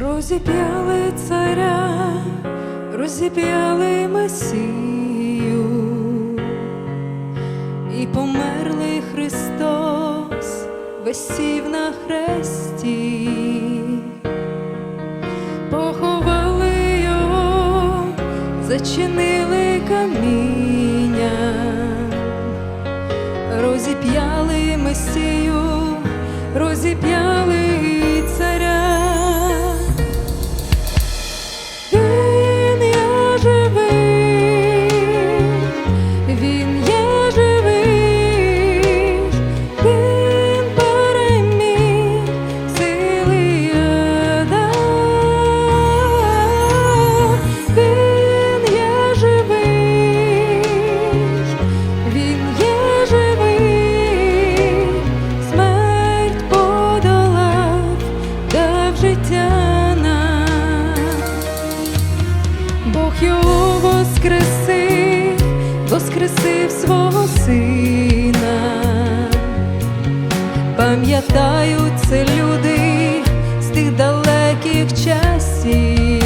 Розіп'яли царя, розіп'яли Месію, і померлий Христос, висів на хресті, поховали його, зачинили каміння, розіп'яли Месію, розіп'яли Бог його воскресив, воскресив свого сина. Пам'ятають це люди з тих далеких часів,